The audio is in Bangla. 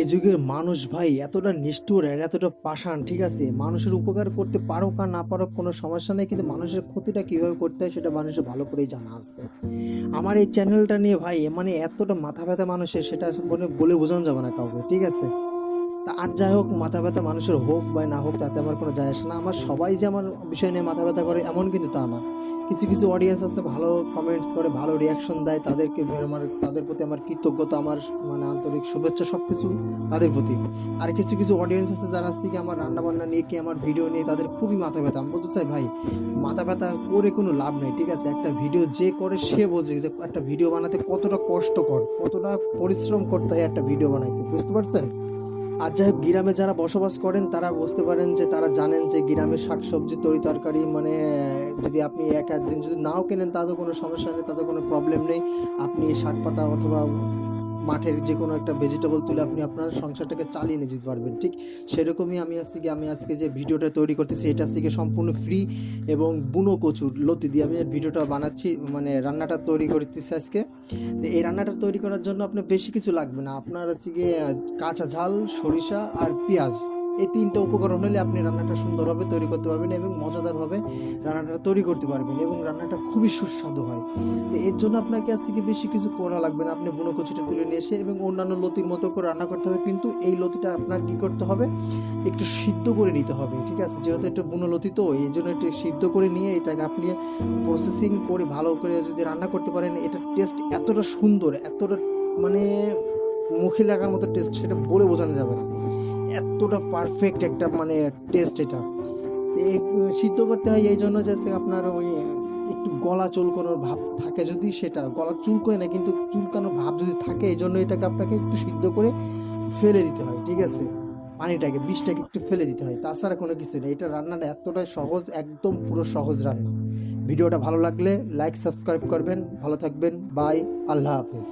এ যুগের মানুষ ভাই এতটা নিষ্ঠুর আর এতটা পাষাণ, ঠিক আছে? মানুষের উপকার করতে পারো আর না পারো কোনো সমস্যা নেই, কিন্তু মানুষের ক্ষতিটা কীভাবে করতে হয় সেটা মানুষের ভালো করেই জানা আছে। আমার এই চ্যানেলটা নিয়ে ভাই মানে এতটা মাথা ব্যথা মানুষের, সেটা বলে বোঝানো যাবে না কাউকে, ঠিক আছে? তা আর যাই হোক, মাথা ব্যথা মানুষের হোক বা না হোক, তাতে আমার কোনো যায় আসে না। আমার সবাই যে আমার বিষয় নিয়ে মাথা ব্যথা করে, এমন কিন্তু তা না। কিছু কিছু অডিয়েন্স আছে, ভালো কমেন্টস করে, ভালো রিয়াকশন দেয়, তাদেরকে আমার, তাদের প্রতি আমার কৃতজ্ঞতা, আমার মানে আন্তরিক শুভেচ্ছা সব কিছু তাদের প্রতি। আর কিছু কিছু অডিয়েন্স আছে যারা হচ্ছে কি, আমার রান্না বান্না নিয়ে কি, আমার ভিডিও নিয়ে তাদের খুবই মাথা ব্যথা। আমি বলতে চাই, ভাই, মাথা ব্যথা করে কোনো লাভ নেই, ঠিক আছে? একটা ভিডিও যে করে, সে বোঝে যে একটা ভিডিও বানাতে কতটা কষ্টকর, কতটা পরিশ্রম করতে হয় একটা ভিডিও বানাইতে, বুঝতে পারছেন? আর যাই হোক, গ্রামে যারা বসবাস করেন, তারা বুঝতে পারেন যে তারা জানেন যে গ্রামের শাকসবজি, তরি তরকারি মানে যদি আপনি এক একদিন যদি নাও কেনেন, তাতেও কোনো সমস্যা নেই তাতে কোনো প্রবলেম নেই। আপনি শাক পাতা অথবা মাঠের যে কোনো একটা ভেজিটেবল তুলে আপনি আপনার সংসারটাকে চালিয়ে নিয়ে যেতে পারবেন। ঠিক সেরকমই আমি আজকে আমি আজকে যে ভিডিওটা তৈরি করতেছি, এটা আজকে সম্পূর্ণ ফ্রি এবং বুনো কচুর লতি দিয়ে আমি ভিডিওটা বানাচ্ছি মানে রান্নাটা তৈরি করতেছি আজকে। এই রান্নাটা তৈরি করার জন্য আপনার বেশি কিছু লাগবে না। আপনার আজকে কাঁচা ঝাল, সরিষা আর পেঁয়াজ এই তিনটা উপকরণ হলে আপনি রান্নাটা সুন্দরভাবে তৈরি করতে পারবেন এবং মজাদারভাবে রান্নাটা তৈরি করতে পারবেন এবং রান্নাটা খুবই সুস্বাদু হয়। এর জন্য আপনাকে আজকে কি বেশি কিছু করা লাগবে না। আপনি বুনো কচুটা তুলে নিয়ে এসে এবং অন্যান্য লতির মতো করে রান্না করতে হবে। কিন্তু এই লতিটা আপনার কি করতে হবে? একটু সিদ্ধ করে নিতে হবে, ঠিক আছে? যেহেতু এটা বুনো লতি, তো এই জন্য একটু সিদ্ধ করে নিয়ে এটাকে আপনি প্রসেসিং করে ভালো করে যদি রান্না করতে পারেন, এটা টেস্ট এতটা সুন্দর, এতটা মানে মুখে লাগার মতো টেস্ট সেটা বলে বোঝানো যাবে না। এতটা পারফেক্ট একটা মানে টেস্ট এটা। সিদ্ধ করতে হয় এই জন্য যে আপনার ওই একটু গলা চুলকানোর ভাব থাকে যদি সেটা। গলা চুলকোয় না, কিন্তু চুলকানোর ভাব যদি থাকে, এই জন্য এটাকে আপনাকে একটু সিদ্ধ করে ফেলে দিতে হয়, ঠিক আছে? পানিটাকে, বিষটাকে একটু ফেলে দিতে হয়, তাছাড়া কোনো কিছু নেই এটা রান্নাটা এতটাই সহজ, একদম পুরো সহজ রান্না। ভিডিওটা ভালো লাগলে লাইক সাবস্ক্রাইব করবেন। ভালো থাকবেন। বাই আল্লাহ হাফেজ।